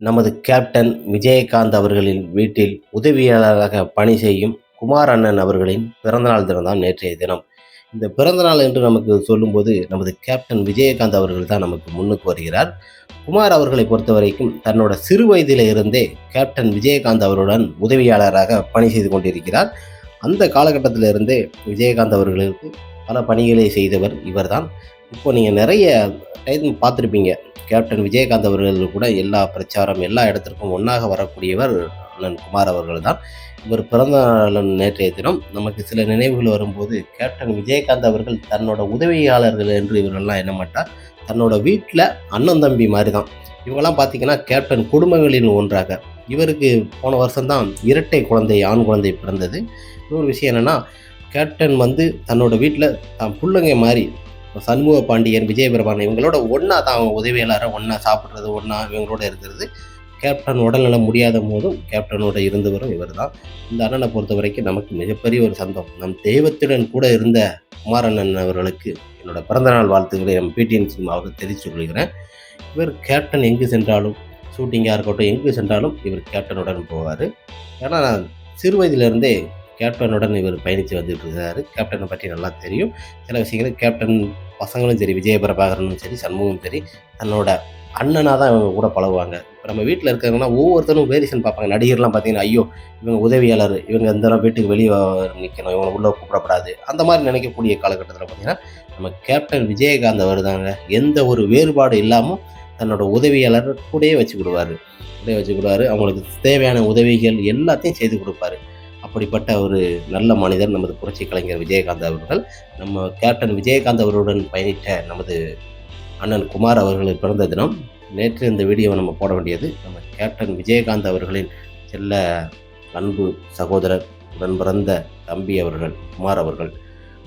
நமது கேப்டன் விஜயகாந்த் அவர்களின் வீட்டில் உதவியாளராக பணி செய்யும் குமார் அண்ணன் அவர்களின் பிறந்தநாள் தினம்தான் நேற்றைய தினம். இந்த பிறந்தநாள் என்று நமக்கு சொல்லும்போது நமது கேப்டன் விஜயகாந்த் அவர்கள் தான் நமக்கு முன்னுக்கு வருகிறார். குமார் அவர்களை பொறுத்த வரைக்கும் தன்னோட சிறு வயதில இருந்தே கேப்டன் விஜயகாந்த் அவருடன் உதவியாளராக பணி செய்து கொண்டிருக்கிறார். அந்த காலகட்டத்தில் இருந்தே விஜயகாந்த் அவர்களுக்கு பல பணிகளை செய்தவர் இவர்தான். இப்போ நீங்கள் நிறைய டைம் பார்த்துருப்பீங்க. கேப்டன் விஜயகாந்த் அவர்கள் கூட எல்லா பிரச்சாரம் எல்லா இடத்திற்கும் ஒன்றாக வரக்கூடியவர் அண்ணன் குமார் அவர்கள் தான் இவர் பிறந்த நாள் நேற்றைய தினம் நமக்கு சில நினைவுகள் வரும்போது கேப்டன் விஜயகாந்த் அவர்கள் தன்னோட உதவியாளர்கள் என்று இவர்கள்லாம் என்ன மாட்டார் தன்னோட வீட்டில் அண்ணன் தம்பி மாதிரி தான் இவங்கெல்லாம் பார்த்திங்கன்னா கேப்டன் குடும்பங்களில் ஒன்றாக. இவருக்கு போன வருஷம்தான் இரட்டை குழந்தை ஆண் குழந்தை பிறந்தது. இன்னொரு விஷயம் என்னென்னா கேப்டன் வந்து தன்னோட வீட்டில் தான் பிள்ளைங்க மாதிரி சண்முக பாண்டியன் விஜயபிரபான் இவங்களோட ஒன்றா தான் அவங்க உதவியாளராக ஒன்றா சாப்பிட்றது ஒன்றா இவங்களோட இருக்கிறது. கேப்டன் உடல்நலம் முடியாத போதும் கேப்டனோட இருந்தவரும் இவர் தான் இந்த அண்ணனை பொறுத்த வரைக்கும் நமக்கு மிகப்பெரிய ஒரு சந்தம் நம் தெய்வத்துடன் கூட இருந்த குமாரண்ணன் அவர்களுக்கு என்னோட பிறந்தநாள் வாழ்த்துக்களை நம் பிடிஎன் சினிமாவுக்கு தெரிவித்துக் கொள்கிறேன். இவர் கேப்டன் எங்கு சென்றாலும் ஷூட்டிங்காக இருக்கட்டும் எங்கு சென்றாலும் இவர் கேப்டனுடன் போவார். ஏன்னா நான் சிறு வயதிலிருந்தே கேப்டனுடன் இவர் பயணித்து வந்துட்டு இருக்காரு கேப்டனை பற்றி நல்லா தெரியும். சில விஷயங்கள் கேப்டன் பசங்களும் சரி விஜயபிரபாகரனும் சரி சண்முகம் சரி தன்னோட அண்ணனாக தான் இவங்க கூட பழகுவாங்க. இப்போ நம்ம வீட்டில் இருக்கிறவங்கன்னா ஒவ்வொருத்தரும் வேரியேஷன் பார்ப்பாங்க. நடிகர்லாம் பார்த்தீங்கன்னா ஐயோ இவங்க உதவியாளர் இவங்க இந்த வீட்டுக்கு வெளியே நிற்கணும் இவங்க உள்ளே கூப்பிடப்படாது அந்த மாதிரி நினைக்கக்கூடிய காலகட்டத்தில் பார்த்தீங்கன்னா நம்ம கேப்டன் விஜயகாந்த் வருதாங்க எந்த ஒரு வேறுபாடு இல்லாமல் தன்னோட உதவியாளர் கூடயே வச்சு விடுவார் கூடயே வச்சு விடுவார் அவங்களுக்கு தேவையான உதவிகள் எல்லாத்தையும் செய்து கொடுப்பாரு. அப்படிப்பட்ட ஒரு நல்ல மனிதர் நமது புரட்சி கலைஞர் விஜயகாந்த் அவர்கள். நம்ம கேப்டன் விஜயகாந்த் அவர்களுடன் பயணித்த நமது அண்ணன் குமார் அவர்கள் பிறந்த தினம் நேற்று இந்த வீடியோவை நம்ம போட வேண்டியது நம்ம கேப்டன் விஜயகாந்த் அவர்களின் செல்ல அன்பு சகோதரர் உடன் பிறந்த தம்பி அவர்கள் குமார் அவர்கள்.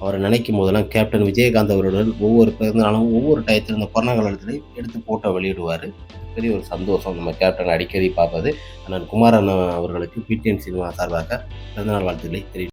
அவரை நினைக்கும் போதெல்லாம் கேப்டன் விஜயகாந்த் அவருடன் ஒவ்வொரு பிறந்தநாளும் ஒவ்வொரு டயத்தில் இந்த கொரோனா காலத்துலையும் எடுத்து போட்டோ வெளியிடுவார். பெரிய ஒரு சந்தோஷம் நம்ம கேப்டன் அடிக்கடி பார்ப்பது. அண்ணன் குமார் அண்ணன் அவர்களுக்கு பிடிஎன் சினிமா சார்பாக பிறந்தநாள் வாழ்த்துக்களை தெரிவித்து